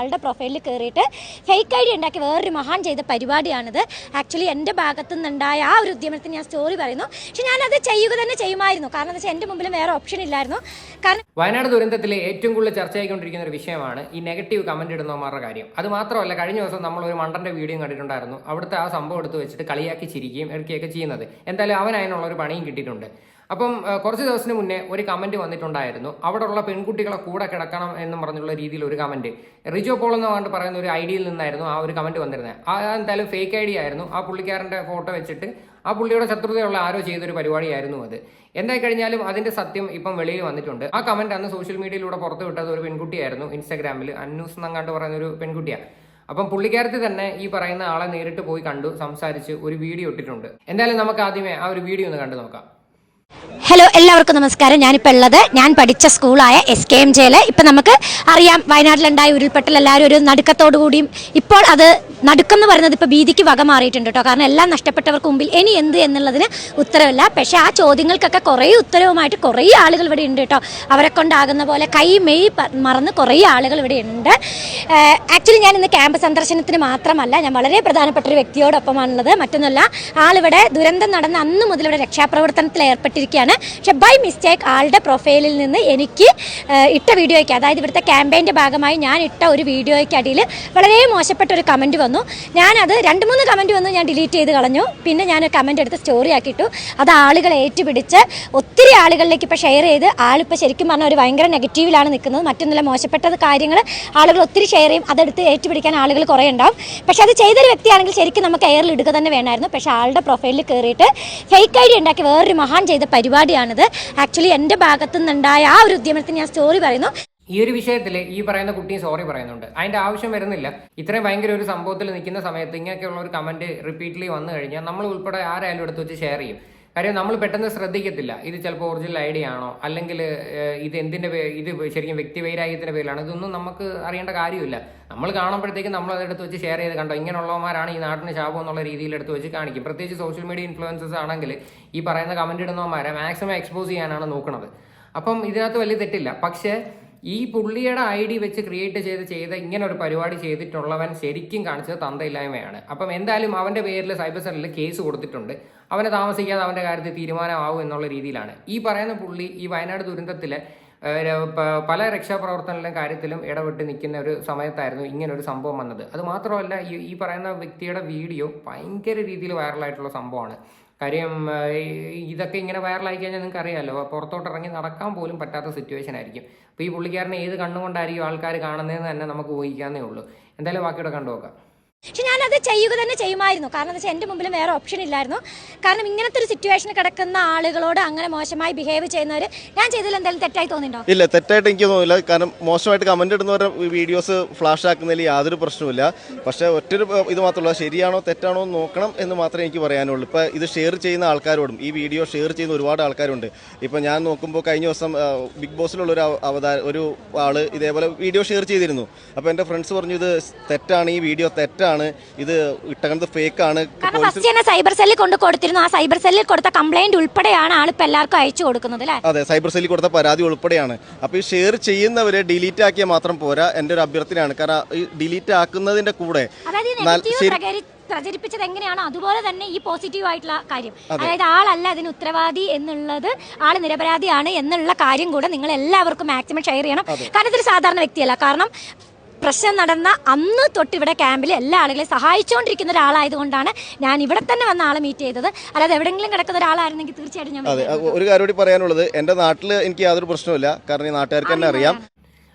ആളുടെ പ്രൊഫൈലിൽ കയറിയിട്ട് ഫേക്ക് ഐ ഡി ഉണ്ടാക്കി വേറൊരു മഹാൻ ചെയ്ത പരിപാടിയാണിത്. ആക്ച്വലി എന്റെ ഭാഗത്തു നിന്നുണ്ടായ ആ ഒരു ഉദ്യമത്തിന് ഞാൻ സ്റ്റോറി പറയുന്നു. പക്ഷെ ഞാനത് ചെയ്യുക തന്നെ ചെയ്യുമായിരുന്നു. കാരണം എന്താ വെച്ചാൽ എന്റെ മുമ്പിൽ വേറെ ഓപ്ഷൻ ഇല്ലായിരുന്നു. കാരണം വയനാട് ദുരന്തത്തിലെ ഏറ്റവും കൂടുതൽ ചർച്ചയായിക്കൊണ്ടിരിക്കുന്ന ഒരു വിഷയമാണ് ഈ നെഗറ്റീവ് കമന്റ് ഇടുന്നവന്മാരുടെ കാര്യം. അത് മാത്രമല്ല കഴിഞ്ഞ ദിവസം നമ്മൾ ഒരു മണ്ടന്റെ വീഡിയോ കണ്ടിട്ടുണ്ടായിരുന്നു. അവിടുത്തെ ആ സംഭവം എടുത്ത് വെച്ചിട്ട് കളിയാക്കി ചിരിക്കുകയും എടുക്കുകയൊക്കെ ചെയ്യുന്നത്. എന്തായാലും അവൻ ഒരു പണിയും കിട്ടിയിട്ടുണ്ട്. അപ്പം കുറച്ച് ദിവസത്തിന് മുന്നേ ഒരു കമന്റ് വന്നിട്ടുണ്ടായിരുന്നു. അവിടെ ഉള്ള പെൺകുട്ടികളെ കൂടെ കിടക്കണം എന്ന് പറഞ്ഞുള്ള രീതിയിൽ ഒരു കമന്റ് റിജോ പോൾ എന്ന് പറഞ്ഞിട്ട് പറയുന്ന ഒരു ഐഡിയയിൽ നിന്നായിരുന്നു ആ ഒരു കമന്റ് വന്നിരുന്നത്. ആ എന്തായാലും ഫേക്ക് ഐഡിയ ആയിരുന്നു. ആ പുള്ളിക്കാരന്റെ ഫോട്ടോ വെച്ചിട്ട് ആ പുള്ളിയുടെ ശത്രുതയുള്ള ആരോ ചെയ്തൊരു പരിപാടിയായിരുന്നു അത്. എന്തായി കഴിഞ്ഞാലും അതിന്റെ സത്യം ഇപ്പം വെളിയിൽ വന്നിട്ടുണ്ട്. ആ കമന്റ് അന്ന് സോഷ്യൽ മീഡിയയിലൂടെ പുറത്തു വിട്ടത് ഒരു പെൺകുട്ടിയായിരുന്നു. ഇൻസ്റ്റാഗ്രാമിൽ അന്നൂസ് എന്നങ്ങാണ്ട് പറയുന്ന ഒരു പെൺകുട്ടിയാണ് അപ്പം പുള്ളിക്കാരത്തി തന്നെ ഈ പറയുന്ന ആളെ നേരിട്ട് പോയി കണ്ടു സംസാരിച്ച് ഒരു വീഡിയോ ഇട്ടിട്ടുണ്ട്. എന്തായാലും നമുക്ക് ആദ്യമേ ആ ഒരു വീഡിയോ ഒന്ന് കണ്ടു നോക്കാം. ഹലോ എല്ലാവർക്കും നമസ്കാരം. ഞാനിപ്പോൾ ഉള്ളത് ഞാൻ പഠിച്ച സ്കൂളായ എസ് കെ എം ജെയിൽ ഇപ്പം നമുക്ക് അറിയാം വയനാട്ടിലുണ്ടായ ഉരുൾപൊട്ടൽ എല്ലാവരും ഒരു നടുക്കത്തോടു കൂടിയും ഇപ്പോൾ അത് നടുക്കം എന്ന് പറയുന്നത് ഇപ്പോൾ ഭീതിക്ക് വക മാറിയിട്ടുണ്ട് കേട്ടോ. കാരണം എല്ലാം നഷ്ടപ്പെട്ടവർക്ക് മുമ്പിൽ ഇനി എന്ത് എന്നുള്ളതിന് ഉത്തരവില്ല. പക്ഷേ ആ ചോദ്യങ്ങൾക്കൊക്കെ കുറേ ഉത്തരവുമായിട്ട് കുറേ ആളുകൾ ഇവിടെ ഉണ്ട് കേട്ടോ. അവരെ കൊണ്ടാകുന്ന പോലെ കൈ മെയ് മറന്ന് കുറേ ആളുകൾ ഇവിടെ ഉണ്ട്. ആക്ച്വലി ഞാൻ ഇന്ന് ക്യാമ്പ് സന്ദർശനത്തിന് മാത്രമല്ല ഞാൻ വളരെ പ്രധാനപ്പെട്ട ഒരു വ്യക്തിയോടൊപ്പമാണുള്ളത്. മറ്റൊന്നുമല്ല ആളിവിടെ ദുരന്തം നടന്ന അന്ന് മുതൽ ഇവിടെ രക്ഷാപ്രവർത്തനത്തിൽ ഏർപ്പെട്ടിരിക്കുകയാണ്. പക്ഷെ ബൈ മിസ്റ്റേക്ക് ആളുടെ പ്രൊഫൈലിൽ നിന്ന് എനിക്ക് ഇട്ട വീഡിയോയ്ക്ക് അതായത് ഇവിടുത്തെ ക്യാമ്പയിന്റെ ഭാഗമായി ഞാൻ ഇട്ട ഒരു വീഡിയോയ്ക്ക് അടിയിൽ വളരെ മോശപ്പെട്ട ഒരു കമന്റ് ഞാനത് രണ്ട് മൂന്ന് കമന്റ് വന്നു ഞാൻ ഡിലീറ്റ് ചെയ്ത് കളഞ്ഞു. പിന്നെ ഞാൻ കമന്റ് എടുത്ത് സ്റ്റോറി ആക്കിയിട്ടു. അത് ആളുകൾ ഏറ്റുപിടിച്ച് ഒത്തിരി ആളുകളിലേക്ക് ഇപ്പോൾ ഷെയർ ചെയ്ത് ആളിപ്പോൾ ശരിക്കും പറഞ്ഞാൽ ഒരു ഭയങ്കര നെഗറ്റീവിലാണ് നിൽക്കുന്നത്. മറ്റൊന്നുമില്ല മോശപ്പെട്ടത് കാര്യങ്ങൾ ആളുകൾ ഒത്തിരി ഷെയർ ചെയ്യും. അതെടുത്ത് ഏറ്റുപിടിക്കാൻ ആളുകൾ കുറേ ഉണ്ടാവും. പക്ഷേ അത് ചെയ്തൊരു വ്യക്തിയാണെങ്കിൽ ശരിക്കും നമുക്ക് എയറിൽ ഇടുക തന്നെ വേണമായിരുന്നു പക്ഷേ ആളുടെ പ്രൊഫൈലിൽ കയറിയിട്ട് ഫേക്ക് ഐ ഡി ഉണ്ടാക്കി വേറൊരു മഹാൻ ചെയ്ത പരിപാടിയാണിത്. ആക്ച്വലി എന്റെ ഭാഗത്തു നിന്നുണ്ടായ ആ ഒരു ഉദ്യമത്തിന് ഞാൻ സ്റ്റോറി പറയുന്നു. ഈ ഒരു വിഷയത്തിൽ ഈ പറയുന്ന കുട്ടിയും സോറി പറയുന്നുണ്ട്. അതിന്റെ ആവശ്യം വരുന്നില്ല. ഇത്രയും ഭയങ്കര ഒരു സംഭവത്തിൽ നിൽക്കുന്ന സമയത്ത് ഇങ്ങനെയൊക്കെയുള്ള ഒരു കമന്റ് റിപ്പീറ്റ്ലി വന്നു കഴിഞ്ഞാൽ നമ്മൾ ഉൾപ്പെടെ ആരായാലും എടുത്ത് വെച്ച് ഷെയർ ചെയ്യും. കാര്യം നമ്മൾ പെട്ടെന്ന് ശ്രദ്ധിക്കത്തില്ല. ഇത് ചിലപ്പോൾ ഒറിജിനൽ ഐഡിയ ആണോ? അല്ലെങ്കിൽ ഇത് എന്തിന്റെ പേ- ഇത് ശരിക്കും വ്യക്തിവൈരാഗ്യത്തിന്റെ പേരിലാണ്? ഇതൊന്നും നമുക്ക് അറിയേണ്ട കാര്യമില്ല. നമ്മൾ കാണുമ്പോഴത്തേക്കും നമ്മൾ അതെടുത്ത് വെച്ച് ഷെയർ ചെയ്ത് കണ്ടോ? ഇങ്ങനെയുള്ളവന്മാരാണ് ഈ നാട്ടിന് ശാപം എന്നുള്ള രീതിയിൽ എടുത്ത് വെച്ച് കാണിക്കും. പ്രത്യേകിച്ച് സോഷ്യൽ മീഡിയ ഇൻഫ്ലുവൻസസ് ആണെങ്കിൽ ഈ പറയുന്ന കമന്റ് ഇടുന്നവന്മാരെ മാക്സിമം എക്സ്പോസ് ചെയ്യാനാണ് നോക്കുന്നത് അപ്പം ഇതിനകത്ത് വലിയ തെറ്റില്ല. പക്ഷേ ഈ പുള്ളിയുടെ ഐ ഡി വെച്ച് ക്രിയേറ്റ് ചെയ്ത് ചെയ്ത ഇങ്ങനെ ഒരു പരിപാടി ചെയ്തിട്ടുള്ളവൻ ശരിക്കും കാണിച്ചത് തന്തയില്ലായ്മയാണ്. അപ്പം എന്തായാലും അവന്റെ പേരിൽ സൈബർ സെല്ലിൽ കേസ് കൊടുത്തിട്ടുണ്ട്. അവനെ താമസിക്കാതെ അവന്റെ കാര്യത്തിൽ തീരുമാനമാവും എന്നുള്ള രീതിയിലാണ്. ഈ പറയുന്ന പുള്ളി ഈ വയനാട് ദുരന്തത്തിൽ പല രക്ഷാപ്രവർത്തനങ്ങളിലും കാര്യത്തിലും ഇടപെട്ട് നിൽക്കുന്ന ഒരു സമയത്തായിരുന്നു ഇങ്ങനെ ഒരു സംഭവം വന്നത്. അത് മാത്രമല്ല ഈ ഈ പറയുന്ന വ്യക്തിയുടെ വീഡിയോ ഭയങ്കര രീതിയിൽ വൈറലായിട്ടുള്ള സംഭവമാണ്. കാര്യം ഇതൊക്കെ ഇങ്ങനെ വൈറലായി കഴിഞ്ഞാൽ നിങ്ങൾക്ക് അറിയാമല്ലോ പുറത്തോട്ട് ഇറങ്ങി നടക്കാൻ പോലും പറ്റാത്ത സിറ്റുവേഷൻ ആയിരിക്കും. അപ്പോൾ ഈ പുള്ളിക്കാരനെ ഏത് കണ്ണുകൊണ്ടായിരിക്കും ആൾക്കാർ കാണുന്നതെന്ന് തന്നെ നമുക്ക് ഊഹിക്കാന്നേ ഉള്ളൂ. എന്തായാലും ബാക്കിയുടെ കണ്ടു നോക്കാം. പക്ഷെ ഞാനത് ചെയ്യുക തന്നെ ചെയ്യുമായിരുന്നു. കാരണം എന്താ വെച്ചാൽ എന്റെ മുമ്പിൽ വേറെ ഓപ്ഷൻ ഇല്ലായിരുന്നു. കാരണം ഇങ്ങനത്തെ ഒരു സിറ്റുവേഷനിൽ കിടക്കുന്ന ആളുകളോട് അങ്ങനെ മോശമായി ബിഹേവ് ചെയ്യുന്നവർ ഞാൻ ചെയ്തതിൽ എന്തെങ്കിലും തെറ്റായി തോന്നിയിട്ടുണ്ടോ? ഇല്ല തെറ്റായിട്ട് എനിക്ക് തോന്നില്ല കാരണം മോശമായിട്ട് കമന്റ് ഇടുന്നവരുടെ വീഡിയോസ് ഫ്ലാഷ് ആക്കുന്നതിൽ യാതൊരു പ്രശ്നവുമില്ല. പക്ഷേ ഒറ്റൊരു ഇത് മാത്രമല്ല ശരിയാണോ തെറ്റാണോ എന്ന് നോക്കണം എന്ന് മാത്രമേ എനിക്ക് പറയാനുള്ളൂ. ഇപ്പോൾ ഇത് ഷെയർ ചെയ്യുന്ന ആൾക്കാരോടും ഈ വീഡിയോ ഷെയർ ചെയ്യുന്ന ഒരുപാട് ആൾക്കാരുണ്ട്. ഇപ്പോൾ ഞാൻ നോക്കുമ്പോൾ കഴിഞ്ഞ ദിവസം ബിഗ് ബോസിലുള്ള ഒരു അവ- അവതാര ഒരു ആൾ ഇതേപോലെ വീഡിയോ ഷെയർ ചെയ്തിരുന്നു. അപ്പോൾ എന്റെ ഫ്രണ്ട്സ് പറഞ്ഞു ഇത് തെറ്റാണ് ഈ വീഡിയോ തെറ്റാണ്. ഇത് ഇട്ടകണത് ഫേക്ക് ആണ് കാരണം ഫസ്റ്റ് തന്നെ സൈബർ സെല്ലിൽ കൊണ്ട് കൊടുത്തിരുന്നു. ആ സൈബർ സെല്ലിൽ കൊടുത്ത കംപ്ലൈന്റ് ഉൾപ്പെടെയാണ് ആളിപ്പോ എല്ലാവർക്കും അയച്ചു കൊടുക്കുന്നത് അല്ലേ? അതെ സൈബർ സെല്ലിൽ കൊടുത്ത പരാതി ഉൾപ്പെടെയാണ്. അപ്പോൾ ഈ ഷെയർ ചെയ്യുന്നവരെ ഡിലീറ്റ് ആക്കിയാൽ മാത്രം പോരാ എന്റെ ഒരു അഭ്യർത്ഥനയാണ്. കാരണം ഈ ഡിലീറ്റ് ആക്കുന്നതിന്റെ കൂടെ അതായത് ഈ നാൽ- നെഗറ്റീവ് ശരി- പ്രകരി- പ്രചരിപ്പിച്ചത് എങ്ങനെയാണോ അതുപോലെ തന്നെ ഈ പോസിറ്റീവ് ആയിട്ടുള്ള കാര്യം. അതായത് ആളല്ല അതിന് ഉത്തരവാദി എന്നുള്ളത് ആൾ നിരപരാധിയാണ് എന്നുള്ള കാര്യം കൂടെ നിങ്ങൾ എല്ലാവർക്കും മാക്സിമം ഷെയർ ചെയ്യണം കാരണം ഇതൊരു സാധാരണ വ്യക്തിയല്ല. കാരണം പ്രശ്നം നടന്ന അന്ന് തൊട്ട് ഇവിടെ ക്യാമ്പിൽ എല്ലാ ആളുകളെയും സഹായിച്ചുകൊണ്ടിരിക്കുന്ന ഒരാളായതുകൊണ്ടാണ് ഞാൻ ഇവിടെ തന്നെ വന്ന ആളെ മീറ്റ് ചെയ്തത്. അല്ലാതെ എവിടെയെങ്കിലും കിടക്കുന്ന ഒരാളായിരുന്നെങ്കിൽ തീർച്ചയായിട്ടും ഞാൻ അതെ ഒരു കാര്യം കൂടി പറയാനുള്ളത് എന്റെ നാട്ടിൽ എനിക്ക് യാതൊരു പ്രശ്നവുമില്ല. കാരണം ഈ നാട്ടുകാർക്ക് തന്നെ അറിയാം.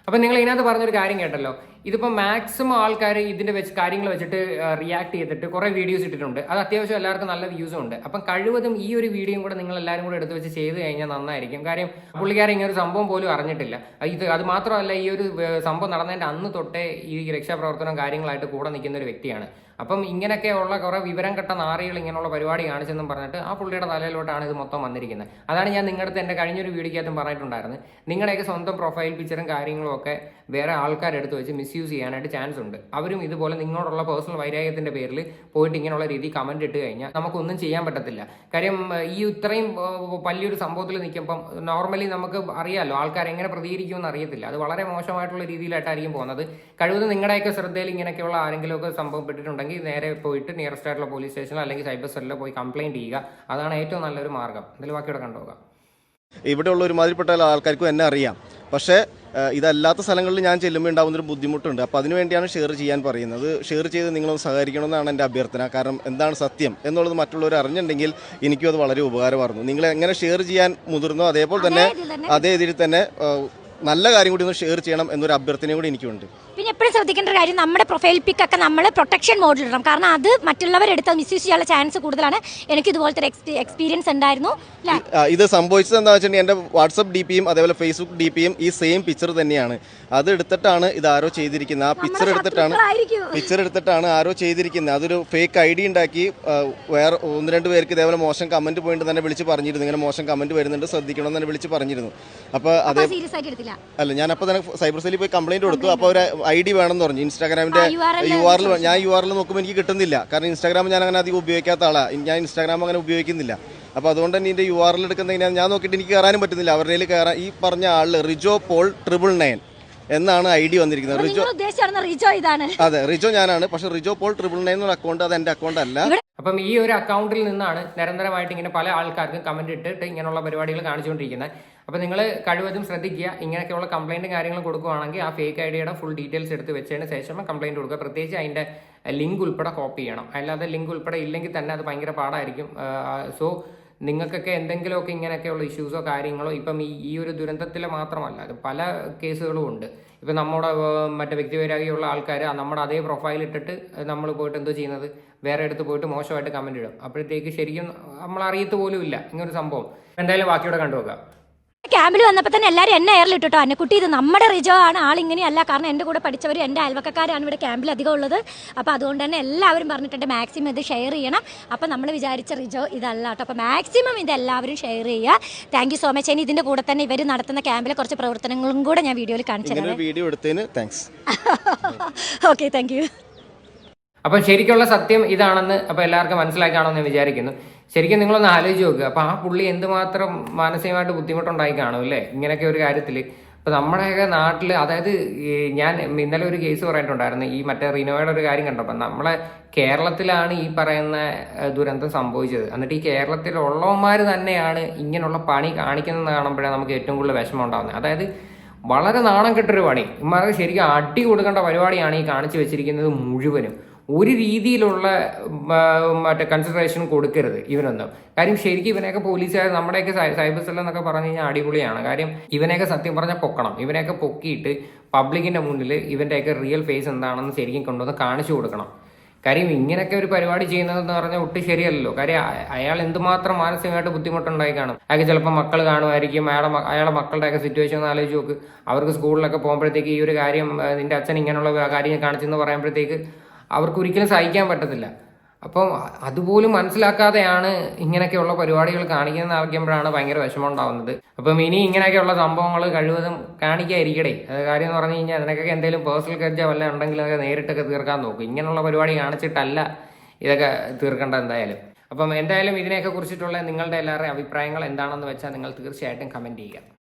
അപ്പം നിങ്ങൾ ഇതിനകത്ത് പറഞ്ഞൊരു കാര്യം കേട്ടല്ലോ. ഇതിപ്പോൾ മാക്സിമം ആൾക്കാർ ഇതിന്റെ വെച്ച് കാര്യങ്ങൾ വെച്ചിട്ട് റിയാക്ട് ചെയ്തിട്ട് കുറേ വീഡിയോസ് ഇട്ടിട്ടുണ്ട്. അത് അത്യാവശ്യം എല്ലാവർക്കും നല്ല വ്യൂസും ഉണ്ട്. അപ്പം കഴിവതും ഈ ഒരു വീഡിയോയും കൂടെ നിങ്ങൾ എല്ലാവരും കൂടെ എടുത്ത് വെച്ച് ചെയ്ത് കഴിഞ്ഞാൽ നന്നായിരിക്കും. കാര്യം പുള്ളിക്കാരൻ ഇങ്ങനെ ഒരു സംഭവം പോലും അറിഞ്ഞിട്ടില്ല. ഇത് അത് മാത്രമല്ല ഈ ഒരു സംഭവം നടന്നതിന്റെ അന്ന് തൊട്ടേ ഈ രക്ഷാപ്രവർത്തനം കാര്യങ്ങളായിട്ട് കൂടെ നിൽക്കുന്ന ഒരു വ്യക്തിയാണ്. അപ്പം ഇങ്ങനെയൊക്കെ ഉള്ള കുറേ വിവരം കെട്ട നാറികൾ ഇങ്ങനെയുള്ള പരിപാടി കാണിച്ചെന്നും പറഞ്ഞിട്ട് ആ പുള്ളിയുടെ തലയിലോട്ടാണ് ഇത് മൊത്തം വന്നിരിക്കുന്നത്. അതാണ് ഞാൻ നിങ്ങളുടെ എന്റെ കഴിഞ്ഞൊരു വീഡിയോക്കകത്തും പറഞ്ഞിട്ടുണ്ടായിരുന്നു നിങ്ങളുടെയൊക്കെ സ്വന്തം പ്രൊഫൈൽ പിക്ചറും കാര്യങ്ങളും ഒക്കെ വേറെ ആൾക്കാരെടുത്ത് വെച്ച് മിസ്യൂസ് മിസ്യൂസ് ചെയ്യാനായിട്ട് ചാൻസ് ഉണ്ട്. അവരും ഇതുപോലെ നിങ്ങളോടുള്ള പേഴ്സണൽ വൈരാഗ്യത്തിന്റെ പേരിൽ പോയിട്ട് ഇങ്ങനെയുള്ള രീതി കമന്റ് ഇട്ട് കഴിഞ്ഞാൽ നമുക്കൊന്നും ചെയ്യാൻ പറ്റത്തില്ല. കാര്യം ഈ ഇത്രയും വലിയൊരു സംഭവത്തിൽ നിൽക്കുമ്പം നോർമലി നമുക്ക് അറിയാമല്ലോ ആൾക്കാർ എങ്ങനെ പ്രതികരിക്കുമെന്ന് അറിയത്തില്ല. അത് വളരെ മോശമായിട്ടുള്ള രീതിയിലായിട്ടായിരിക്കും പോകുന്നത്. കഴിവതും നിങ്ങളുടെയൊക്കെ ശ്രദ്ധയിൽ ഇങ്ങനെയൊക്കെയുള്ള ആരെങ്കിലുമൊക്കെ സംഭവം പെട്ടിട്ടുണ്ടെങ്കിൽ നേരെ പോയിട്ട് നിയറസ്റ്റ് ആയിട്ടുള്ള പോലീസ് സ്റ്റേഷനിലോ അല്ലെങ്കിൽ സൈബർ സെല്ലിൽ പോയി കംപ്ലൈന്റ് ചെയ്യുക. അതാണ് ഏറ്റവും നല്ലൊരു മാർഗം ഇതിൽ ബാക്കിയോടെ കണ്ടുപോകാം. ഇവിടെയുള്ള ഒരുമാതിരിപ്പെട്ട ആൾക്കാർക്കും എന്നെ അറിയാം. പക്ഷേ ഇതല്ലാത്ത സ്ഥലങ്ങളിൽ ഞാൻ ചെല്ലുമ്പോൾ ഉണ്ടാകുന്ന ഉണ്ടാകുന്നൊരു ബുദ്ധിമുട്ടുണ്ട് അപ്പോൾ അതിനുവേണ്ടിയാണ് ഷെയർ ചെയ്യാൻ പറയുന്നത്. ഷെയർ ചെയ്ത് നിങ്ങളൊന്ന് സഹകരിക്കണമെന്നാണ് എന്റെ അഭ്യർത്ഥന. കാരണം എന്താണ് സത്യം എന്നുള്ളത് മറ്റുള്ളവർ അറിഞ്ഞിട്ടുണ്ടെങ്കിൽ എനിക്കും അത് വളരെ ഉപകാരമായിരുന്നു. നിങ്ങൾ എങ്ങനെ ഷെയർ ചെയ്യാൻ മുതിർന്നോ അതേപോലെ തന്നെ അതേ ഇതിൽ തന്നെ. നല്ല കാര്യം കൂടി ഒന്ന് ഷെയർ ചെയ്യണം എന്നൊരു അഭ്യർത്ഥനയും കൂടി എനിക്കുണ്ട്. പിന്നെ എപ്പോഴും ശ്രദ്ധിക്കേണ്ട ഒരു കാര്യം നമ്മുടെ പ്രൊഫൈൽ പിക്ക് ഒക്കെ നമ്മൾ പ്രൊട്ടക്ഷൻ മോഡിൽ ഇടണം. കാരണം അത് മറ്റുള്ളവരെടുത്ത് മിസ്യൂസ് ചെയ്യാനുള്ള ചാൻസ് കൂടുതലാണ്. എനിക്ക് ഇതുപോലത്തെ ഒരു എക്സ്പീരിയൻസ് ഉണ്ടായിരുന്നു. ഇത് സംഭവിച്ചത് എന്താ വെച്ചിട്ടുണ്ടെങ്കിൽ എന്റെ വാട്സപ്പ് ഡി പിയും അതേപോലെ ഫേസ്ബുക്ക് ഡി പിയും ഈ സെയിം പിക്ചർ തന്നെയാണ്. അത് എടുത്തിട്ടാണ് ഇത് ആരോ ചെയ്തിരിക്കുന്നത്. ആ പിക്ചർ എടുത്തിട്ടാണ് പിക്ചർ എടുത്തിട്ടാണ് ആരോ ചെയ്തിരിക്കുന്നത്. അതൊരു ഫേക്ക് ഐ ഡി ഉണ്ടാക്കി വേറെ ഒന്ന് രണ്ട് പേർക്ക് ഇതേപോലെ മോശം കമന്റ് പോയിട്ട് തന്നെ വിളിച്ച് പറഞ്ഞിരുന്നു. ഇങ്ങനെ മോശം കമന്റ് വരുന്നുണ്ട്. ശ്രദ്ധിക്കണം എന്ന് തന്നെ വിളിച്ച് പറഞ്ഞിരുന്നു. അപ്പോൾ അതേ അല്ല ഞാൻ അപ്പോൾ തന്നെ സൈബർ സെല്ലിൽ പോയി കംപ്ലൈന്റ് കൊടുത്തു. അപ്പോൾ ഒരു ഐ ഡി വേണമെന്ന് പറഞ്ഞു. ഇൻസ്റ്റാഗ്രാമിന്റെ യു ആറിൽ ഞാൻ യു ആറിൽ നോക്കുമ്പോൾ എനിക്ക് കിട്ടുന്നില്ല. കാരണം ഇൻസ്റ്റാഗ്രാം ഞാൻ അങ്ങനെ അധികം ഉപയോഗിക്കാത്ത ആളാണ് ഞാൻ ഇൻസ്റ്റാഗ്രാം അങ്ങനെ ഉപയോഗിക്കുന്നില്ല. അപ്പോൾ അതുകൊണ്ട് തന്നെ ഇതിന്റെ യു ആറിൽ എടുക്കുന്ന എങ്ങനെയാണ് ഞാൻ നോക്കിയിട്ട് എനിക്ക് കയറാനും പറ്റുന്നില്ല. അവരുടെ കയ്യിൽ കയറാൻ ഈ പറഞ്ഞ ആൾ റിജോ പോൾ ട്രിപ്പിൾ നയൻ എന്നാണ് ഐ ഡി വന്നിരിക്കുന്നത്. റിജോ റിജോ ഇതാണ്. അതെ റിജോ ഞാനാണ്. പക്ഷെ റിജോ പോൾ ട്രിപ്പിൾ നയൻ എന്നൊരു അക്കൗണ്ട് അത് എന്റെ അക്കൗണ്ട് അല്ല. അപ്പം ഈ ഒരു അക്കൗണ്ടിൽ നിന്നാണ് നിരന്തരമായിട്ട് ഇങ്ങനെ പല ആൾക്കാർക്കും കമന്റ് ഇട്ടിട്ട് ഇങ്ങനെയുള്ള പരിപാടികൾ കാണിച്ചുകൊണ്ടിരിക്കുന്നത്. അപ്പോൾ നിങ്ങൾ കഴിവതും ശ്രദ്ധിക്കുക. ഇങ്ങനെയൊക്കെയുള്ള കംപ്ലൈന്റും കാര്യങ്ങളും കൊടുക്കുകയാണെങ്കിൽ ആ ഫേക്ക് ഐഡിയുടെ ഫുൾ ഡീറ്റെയിൽസ് എടുത്ത് വെച്ചതിന് ശേഷം കംപ്ലൈന്റ് കൊടുക്കുക. പ്രത്യേകിച്ച് അതിന്റെ ലിങ്ക് ഉൾപ്പെടെ കോപ്പി ചെയ്യണം. അല്ലാതെ ലിങ്ക് ഉൾപ്പെടെ ഇല്ലെങ്കിൽ തന്നെ അത് ഭയങ്കര പാടായിരിക്കും. സോ നിങ്ങൾക്കൊക്കെ എന്തെങ്കിലുമൊക്കെ ഇങ്ങനെയൊക്കെയുള്ള ഇഷ്യൂസോ കാര്യങ്ങളോ ഇപ്പം ഈ ഈ ഒരു ദുരന്തത്തിൽ മാത്രമല്ല അത് പല കേസുകളും ഉണ്ട്. ഇപ്പം നമ്മുടെ മറ്റേ വ്യക്തിപരാഗിയുള്ള ആൾക്കാർ നമ്മുടെ അതേ പ്രൊഫൈൽ ഇട്ടിട്ട് നമ്മൾ പോയിട്ട് എന്തോ ചെയ്യുന്നത്? വേറെ അടുത്ത് പോയിട്ട് മോശമായിട്ട് കമന്റ് ഇടും. അപ്പോഴത്തേക്ക് ശരിക്കും നമ്മൾ അറിയത്ത് പോലും ഇല്ല. ഇങ്ങനൊരു സംഭവം. എന്തായാലും ബാക്കിയോടെ കണ്ടുപോകാം ക്യാമ്പിൽ വന്നപ്പോൾ തന്നെ എല്ലാവരും എന്നെ എയറിൽ ഇട്ടോ അന്നക്കുട്ടി ഇത് നമ്മുടെ റിജോ ആണ്. ആളിങ്ങനെയല്ല കാരണം എന്റെ കൂടെ പഠിച്ചവരും എന്റെ അയൽവക്കക്കാരാണ് ഇവിടെ ക്യാമ്പിൽ അധികം ഉള്ളത്. അപ്പോൾ അതുകൊണ്ട് തന്നെ എല്ലാവരും പറഞ്ഞിട്ടുണ്ട് മാക്സിമം ഇത് ഷെയർ ചെയ്യണം. അപ്പോൾ നമ്മൾ വിചാരിച്ച റിജോ ഇതല്ല കേട്ടോ. അപ്പോൾ മാക്സിമം ഇത് എല്ലാവരും ഷെയർ ചെയ്യുക. താങ്ക് യു സോ മച്ച് ഇനി ഇതിന്റെ കൂടെ തന്നെ ഇവർ നടത്തുന്ന ക്യാമ്പിലെ കുറച്ച് പ്രവർത്തനങ്ങളും കൂടെ ഞാൻ വീഡിയോയിൽ കാണിച്ചു വീഡിയോ എടുത്തതിന് താങ്ക്സ് ഓക്കെ താങ്ക് യു അപ്പം ശരിക്കുള്ള സത്യം ഇതാണെന്ന് അപ്പോൾ എല്ലാവർക്കും മനസ്സിലാക്കി എന്ന് ഞാൻ വിചാരിക്കുന്നു. ശരിക്കും നിങ്ങളൊന്ന് ആലോചിച്ച് നോക്കുക അപ്പോൾ ആ പുള്ളി എന്തുമാത്രം മാനസികമായിട്ട് ബുദ്ധിമുട്ടുണ്ടായി കാണും അല്ലേ? ഇങ്ങനെയൊക്കെ ഒരു കാര്യത്തിൽ ഇപ്പോൾ നമ്മുടെയൊക്കെ നാട്ടിൽ അതായത് ഞാൻ ഇന്നലെ ഒരു കേസ് പറഞ്ഞിട്ടുണ്ടായിരുന്നു ഈ മറ്റേ റിനോയുടെ ഒരു കാര്യം കണ്ടപ്പോൾ നമ്മളെ കേരളത്തിലാണ് ഈ പറയുന്ന ദുരന്തം സംഭവിച്ചത്. എന്നിട്ട് ഈ കേരളത്തിലുള്ളവന്മാർ തന്നെയാണ് ഇങ്ങനെയുള്ള പണി കാണിക്കുന്നത് കാണുമ്പോഴാണ് നമുക്ക് ഏറ്റവും കൂടുതൽ വിഷമം ഉണ്ടാകുന്നത് അതായത് വളരെ നാണം കെട്ടൊരു പണി. ഇമാർക്ക് ശരിക്കും അടി കൊടുക്കേണ്ട പരിപാടിയാണ് ഈ കാണിച്ചു വെച്ചിരിക്കുന്നത് മുഴുവനും. ഒരു രീതിയിലുള്ള മറ്റേ കൺസിഡറേഷൻ കൊടുക്കരുത് ഇവനൊന്നും. കാര്യം ശരിക്കും ഇവനെയൊക്കെ പോലീസുകാർ നമ്മുടെയൊക്കെ സൈബർ സെൽ എന്നൊക്കെ പറഞ്ഞു കഴിഞ്ഞാൽ അടിപൊളിയാണ്. കാര്യം ഇവനെയൊക്കെ സത്യം പറഞ്ഞാൽ പൊക്കണം. ഇവനെയൊക്കെ പൊക്കിയിട്ട് പബ്ലിക്കിന്റെ മുന്നിൽ ഇവന്റെയൊക്കെ റിയൽ ഫേസ് എന്താണെന്ന് ശരിക്കും കൊണ്ടുവന്ന് കാണിച്ചു കൊടുക്കണം. കാര്യം ഇങ്ങനെയൊക്കെ ഒരു പരിപാടി ചെയ്യുന്നതെന്ന് പറഞ്ഞാൽ ഒട്ടും ശരിയല്ലല്ലോ. കാര്യം അയാൾ എന്തുമാത്രം മാനസികമായിട്ട് ബുദ്ധിമുട്ടുണ്ടായി കാണും. അയാൾക്ക് ചിലപ്പോൾ മക്കൾ കാണുമായിരിക്കും. അയാളെ അയാളെ മക്കളുടെയൊക്കെ സിറ്റുവേഷൻ ഒന്ന് ആലോചിച്ച് നോക്ക്. അവർക്ക് സ്കൂളിലൊക്കെ പോകുമ്പോഴത്തേക്ക് ഈ ഒരു കാര്യം നിന്റെ അച്ഛൻ ഇങ്ങനെയുള്ള കാര്യം കാണിച്ചെന്ന് പറയുമ്പോഴത്തേക്ക് അവർക്ക് ഒരിക്കലും സഹിക്കാൻ പറ്റത്തില്ല. അപ്പം അതുപോലും മനസ്സിലാക്കാതെയാണ് ഇങ്ങനെയൊക്കെയുള്ള പരിപാടികൾ കാണിക്കുന്നത് ആവശ്യമ്പോഴാണ് ഭയങ്കര വിഷമം ഉണ്ടാവുന്നത്. അപ്പം ഇനി ഇങ്ങനെയൊക്കെയുള്ള സംഭവങ്ങൾ കഴിവതും കാണിക്കാതിരിക്കടേ. അത് കാര്യം എന്ന് പറഞ്ഞു കഴിഞ്ഞാൽ അതിനൊക്കെ എന്തെങ്കിലും പേഴ്സണൽ കജ്ജ വല്ല ഉണ്ടെങ്കിൽ അതൊക്കെ നേരിട്ടൊക്കെ തീർക്കാൻ നോക്കും. ഇങ്ങനെയുള്ള പരിപാടി കാണിച്ചിട്ടല്ല ഇതൊക്കെ തീർക്കേണ്ടത് എന്തായാലും. അപ്പം എന്തായാലും ഇതിനെയൊക്കെ കുറിച്ചിട്ടുള്ള നിങ്ങളുടെ എല്ലാവരുടെയും അഭിപ്രായങ്ങൾ എന്താണെന്ന് വെച്ചാൽ നിങ്ങൾ തീർച്ചയായിട്ടും കമന്റ് ചെയ്യുക.